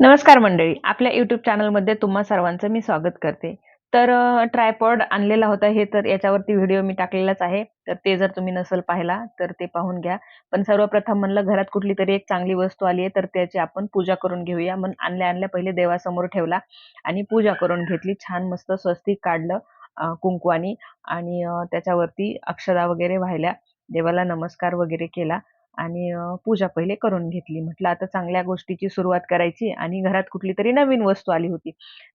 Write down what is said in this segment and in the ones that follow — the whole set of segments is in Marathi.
नमस्कार मंडळी. आपल्या युट्यूब चॅनलमध्ये तुम्हा सर्वांचं मी स्वागत करते. तर ट्रायपॉड आणलेला होता हे तर याच्यावरती व्हिडिओ मी टाकलेलाच आहे. तर ते जर तुम्ही नसेल पाहिला तर ते पाहून घ्या. पण सर्वप्रथम म्हणलं घरात कुठली तरी एक चांगली वस्तू आली आहे तर त्याची आपण पूजा करून घेऊया. मग आणल्या आणल्या पहिले देवासमोर ठेवला आणि पूजा करून घेतली. छान मस्त स्वस्तिक काढलं कुंकवानी आणि त्याच्यावरती अक्षदा वगैरे वाहिल्या. देवाला नमस्कार वगैरे केला. आणि पूजा पहिले करून घेतली. म्हटलं आता चांगल्या गोष्टीची सुरुवात करायची आणि घरात कुठली तरी नवीन वस्तू आली होती.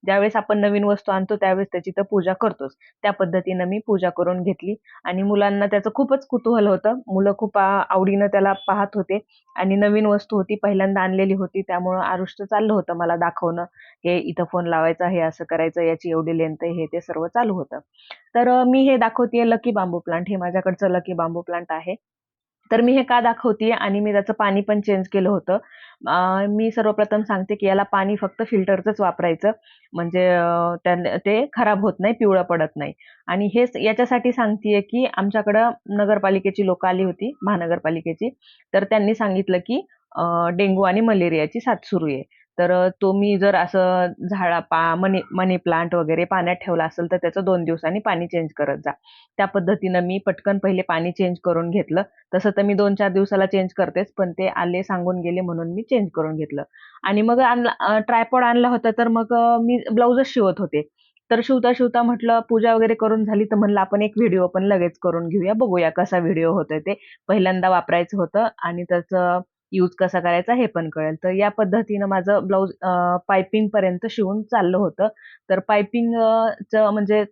ज्यावेळेस आपण नवीन वस्तू आणतो त्यावेळेस त्याची तर पूजा करतोच. त्या पद्धतीनं मी पूजा करून घेतली आणि मुलांना त्याचं खूपच कुतूहल होतं. मुलं खूप आवडीनं त्याला पाहत होते आणि नवीन वस्तू होती, पहिल्यांदा आणलेली होती. त्यामुळं आरुष्ट चाललं होतं मला दाखवणं. हे इथं फोन लावायचा, हे असं करायचं, याची एवढी लेंथ आहे, हे ते सर्व चालू होतं. तर मी हे दाखवते लकी बांबू प्लांट. हे माझ्याकडचं लकी बांबू प्लांट आहे. तर मी हे का दाखवते आणि मी त्याचं पाणी पण चेंज केलं होतं. मी सर्वप्रथम सांगते, की याला पाणी फक्त फिल्टरचंच वापरायचं. म्हणजे अ, ते खराब होत नाही, पिवळं पडत नाही. आणि हेच याच्यासाठी सांगतेय, की आमच्याकडं नगरपालिकेची लोकं आली होती, महानगरपालिकेची. तर त्यांनी सांगितलं, की डेंगू डेंग्यू आणि मलेरियाची साथ सुरू आहे. तर तो तुम्ही जर असं झाडा पा मनी मनी प्लांट वगैरे पाण्यात ठेवला असेल, तर त्याचं दोन दिवसांनी पाणी चेंज करत जा. त्या पद्धतीनं मी पटकन पहिले पाणी चेंज करून घेतलं. तसं तर मी 2-4 दिवसाला चेंज करतेच, पण ते आले सांगून गेले म्हणून मी चेंज करून घेतलं. आणि मग आणला ट्रायपॉड आणला होता तर मग मी ब्लाऊजच शिवत होते. तर शिवता-शिवता म्हटलं पूजा वगैरे करून झाली तर म्हणलं आपण एक व्हिडिओ पण लगेच करून घेऊया. बघूया कसा व्हिडिओ होतोय ते. पहिल्यांदा वापरायचं होतं आणि त्याचं यूज कसा करायचा हे पण कळेल. तर या पद्धतीनं माझं ब्लाउज पाइपिंगपर्यंत शिवून चाललं होतं. तर पायपिंगचं म्हणजे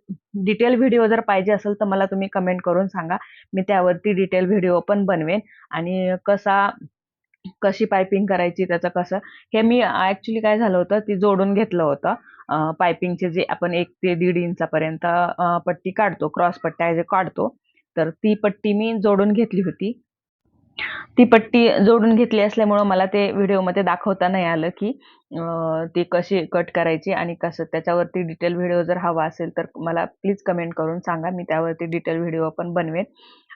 डिटेल व्हिडिओ जर पाहिजे असेल तर मला तुम्ही कमेंट करून सांगा. मी त्यावरती डिटेल व्हिडिओ पण बनवेन आणि कसा कशी पायपिंग करायची त्याचं कसं हे मी ॲक्चुअली काय झालं होतं ते जोडून घेतलं होतं. पायपिंगचे जे आपण एक ते दीड इंचापर्यंत पट्टी काढतो, क्रॉस पट्ट्या जे काढतो, तर ती पट्टी मी जोडून घेतली होती. ती पट्टी जोडून घेतली असल्यामुळं मला ते व्हिडिओमध्ये दाखवता नाही आलं, की ती कशी कट करायची आणि कसं त्याच्यावरती डिटेल व्हिडिओ जर हवा असेल, तर मला प्लीज कमेंट करून सांगा. मी त्यावरती डिटेल व्हिडिओ पण बनवेन.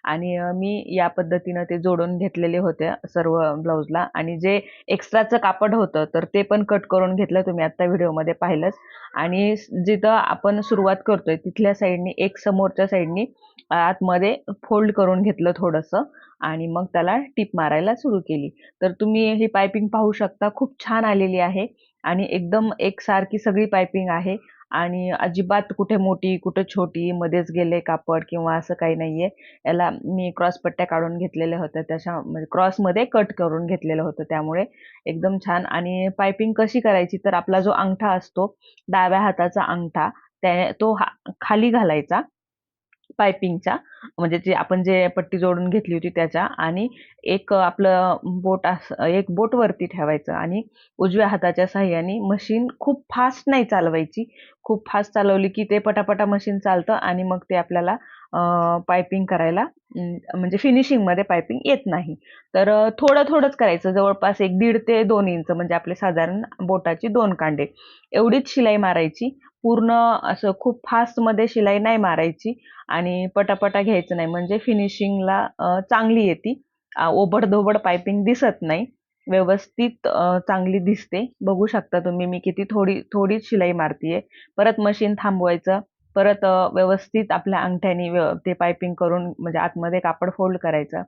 आणि मी या पद्धतीनं ते जोडून घेतलेले होते सर्व ब्लाऊजला आणि जे एक्स्ट्राचं कापड होतं, तर ते पण कट करून घेतलं. तुम्ही आत्ता व्हिडिओमध्ये पाहिलंच. आणि जिथं आपण सुरुवात करतोय तिथल्या साईडनी एक समोरच्या साईडनी आतमध्ये फोल्ड करून घेतलं थोडंसं आणि मग त्याला टिप मारायला सुरू केली. तर तुम्ही ही पायपिंग पाहू शकता खूप छान आलेली आहे आणि एकदम एकसारखी सगळी पायपिंग आहे आणि अजिबात कुठे मोठी, कुठे छोटी, मध्येच गेले कापड किंवा असं काही नाहीये. याला मी क्रॉस पट्ट्या काढून घेतलेल्या होत्या. तशा म्हणजे क्रॉसमध्ये कट करून घेतलेलं होतं त्यामुळे. एकदम छान. आणि पाइपिंग कशी करायची तर आपला जो अंगठा असतो, डाव्या हाताचा अंगठा त्या तो हा खाली घालायचा. पायपिंगच्या म्हणजे जे आपण जे पट्टी जोडून घेतली होती त्याच्या आणि एक आपलं बोट असं एक बोट वरती ठेवायचं आणि उजव्या हाताच्या सहाय्याने मशीन खूप फास्ट नाही चालवायची. खूप फास्ट चालवली की ते पटापटा मशीन चालतं आणि मग ते आपल्याला पायपिंग करायला म्हणजे फिनिशिंगमध्ये पायपिंग येत नाही. तर थोडं-थोडंच करायचं. जवळपास एक दीड ते दोन इंच म्हणजे आपले साधारण बोटाची दोन कांडे एवढीच शिलाई मारायची. पूर्ण असं खूप फास्टमध्ये शिलाई नाही मारायची. आणि पटापटा घ्यायचं नाही म्हणजे फिनिशिंगला चांगली येती. ओबडधोबड ओबड-धोबड पाइपिंग दिसत नाही. व्यवस्थित चांगली दिसते. बघू शकता तुम्ही मी किती थोडी थोडीच शिलाई मारतीये. परत मशीन थांबवायचं. परत व्यवस्थित आपल्या अंगठ्यानी व्य ते पाइपिंग करून म्हणजे आतमध्ये कापड फोल्ड करायचं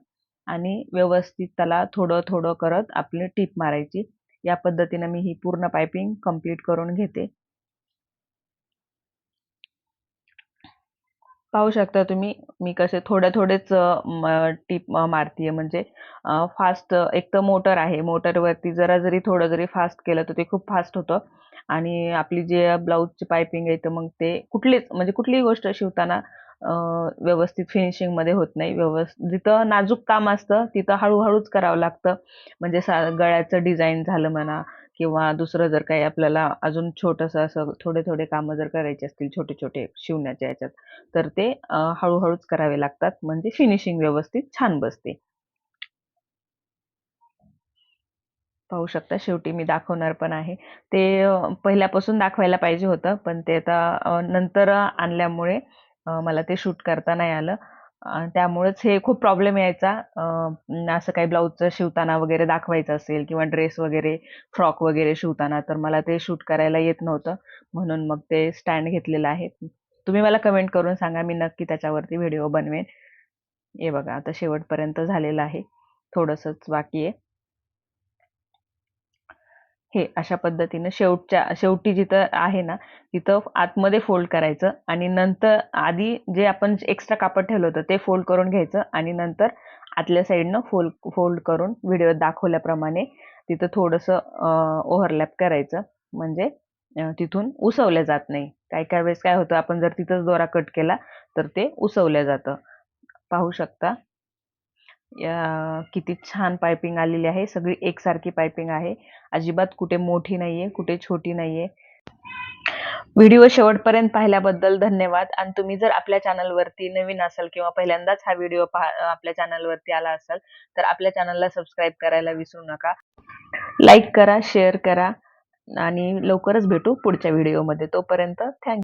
आणि व्यवस्थित त्याला थोडं-थोडं करत आपली टीप मारायची. या पद्धतीनं मी ही पूर्ण पाइपिंग कंप्लीट करून घेते. पाहू शकता तुम्ही, मी कसे थोडे-थोडेच टीप म मारतीये म्हणजे फास्ट एक तर मोटर आहे. मोटरवरती जरा जरी थोडं जरी फास्ट केलं तर ते खूप फास्ट होतं आणि आपली जे ब्लाऊजची पायपिंग आहे तर मग ते कुठलीच म्हणजे कुठलीही गोष्ट शिवताना व्यवस्थित फिनिशिंगमध्ये होत नाही. व्यवस् जिथं नाजूक काम असतं तिथं हळूहळूच करावं लागतं. म्हणजे सा गळ्याचं डिझाईन झालं म्हणा किंवा दुसरं जर काही आपल्याला अजून छोटंसं असं थोडे-थोडे कामं जर करायचे असतील छोटे-छोटे शिवण्याच्या याच्यात तर ते हळूहळूच करावे लागतात म्हणजे फिनिशिंग व्यवस्थित छान बसते. पाहू शकता शेवटी मी दाखवणार पण आहे. ते पहिल्यापासून दाखवायला पाहिजे होतं, पण ते आता नंतर आणल्यामुळे मला ते शूट करता नाही आलं. त्यामुळेच हे खूप प्रॉब्लेम यायचा असं काही ब्लाऊजचं शिवताना वगैरे दाखवायचं असेल किंवा ड्रेस वगैरे, फ्रॉक वगैरे शिवताना तर मला ते शूट करायला येत नव्हतं. म्हणून मग ते स्टँड घेतलेलं आहे. तुम्ही मला कमेंट करून सांगा, मी नक्की त्याच्यावरती व्हिडिओ बनवेन. हे बघा आता शेवटपर्यंत झालेलं आहे. थोडंसंच बाकी आहे. हे अशा पद्धतीनं शेवटच्या शेवटी जिथं आहे ना, तिथं आतमध्ये फोल्ड करायचं आणि नंतर आधी जे आपण एक्स्ट्रा कापड ठेवलं होतं ते फोल्ड करून घ्यायचं आणि नंतर आतल्या साईडनं फोल्ड फोल्ड करून व्हिडिओ दाखवल्याप्रमाणे तिथं थोडंसं ओव्हरलॅप करायचं. म्हणजे तिथून उसवलं जात नाही. काही-काही वेळेस काय होतं आपण जर तिथंच दोरा कट केला, तर ते उसवलं जातं. पाहू शकता. या किती छान पायपिंग आलेली आहे. सगळी एकसारखी पायपिंग आहे. अजिबात कुठे मोठी नाहीये, कुठे छोटी नाहीये. व्हिडिओ शेवटपर्यंत पाहिल्याबद्दल धन्यवाद आणि तुम्ही जर आपल्या चॅनलवरती नवीन असाल किंवा पहिल्यांदाच हा व्हिडिओ पहा आपल्या चॅनलवरती आला असाल, तर आपल्या चॅनलला सबस्क्राईब करायला विसरू नका. लाईक करा, शेअर करा आणि लवकरच भेटू पुढच्या व्हिडिओमध्ये. तोपर्यंत थँक्यू